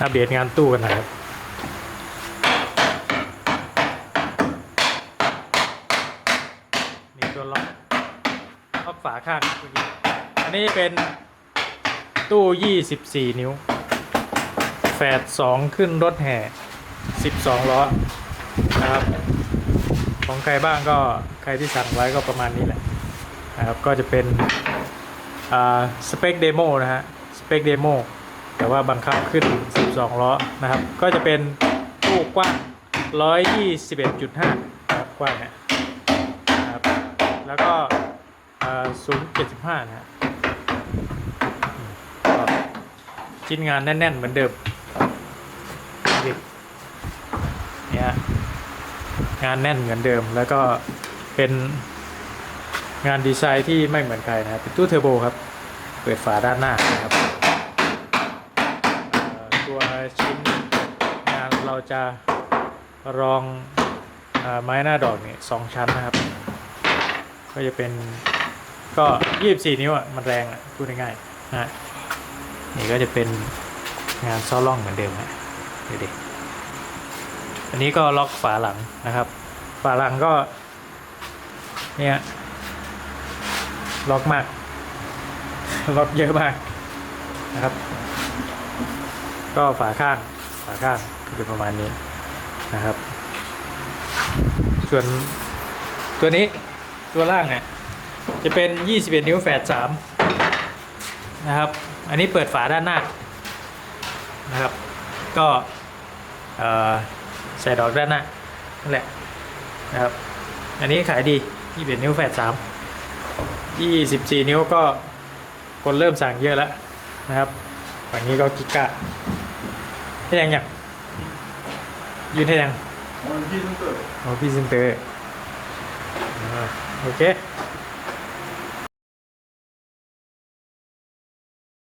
อัปเดตงานตู้กันหน่อยครับนี่ตัวล็อกล็อกฝาข้างเมื่อกี้อันนี้เป็นตู้ 24 นิ้วแฝด2ขึ้นรถแห่ 12 ล้อนะครับ ของใครบ้างก็ใครที่สั่งไว้ก็ประมาณนี้แหละนะครับ ก็จะเป็นสเปคเดโมนะฮะ สเปคเดโม แต่ว่าบังคับขึ้น 12 ล้อนะครับ ก็จะเป็นตู้กว้าง 121.5นะครับกว้างเนี่ยนะครับ แล้วก็สูง 75 นะฮะอืมก็ชิ้นงานแน่น ๆ เหมือนเดิมเนี่ยฮะงานแน่นเหมือนเดิมแล้วก็เป็นงานดีไซน์ที่ไม่เหมือนใครนะครับเป็นตู้เทอร์โบครับ เปิดฝาด้านหน้านะ ตัวชิ้นงานเราจะรองอไม้หน้าดอกนี่สองชั้นนะครับ ก็จะเป็นก็24นิ้วอะมันแรงอะพูดง่ายๆนะนี่ก็จะเป็นงานซ้อล่องเหมือนเดิมนะเดูดิอันนี้ก็ล็อกฝาหลังนะครับ ฝาหลังก็เนี่ยล็อกมาก ล็อกเยอะมากนะครับ ก็ฝาข้างฝาข้างก็เป็นประมาณนี้นะครับ ส่วนตัวนี้ตัวล่างเนี่ยจะเป็น 21 นิ้วแฝด3นะครับ อันนี้เปิดฝาด้านหน้านะครับ ก็ใส่ดอกด้านหน้านั่นแหละนะครับ อันนี้ขายดี 21 นิ้วแฝด3 24 นิ้วก็คนเริ่มสั่งเยอะแล้วนะครับฝั่งนี้ก็กิกะ ให้ยังยังยืนให้ยังมันที่ต้องเกิดโอ้พี่ซินเตอร์อ่าโอเค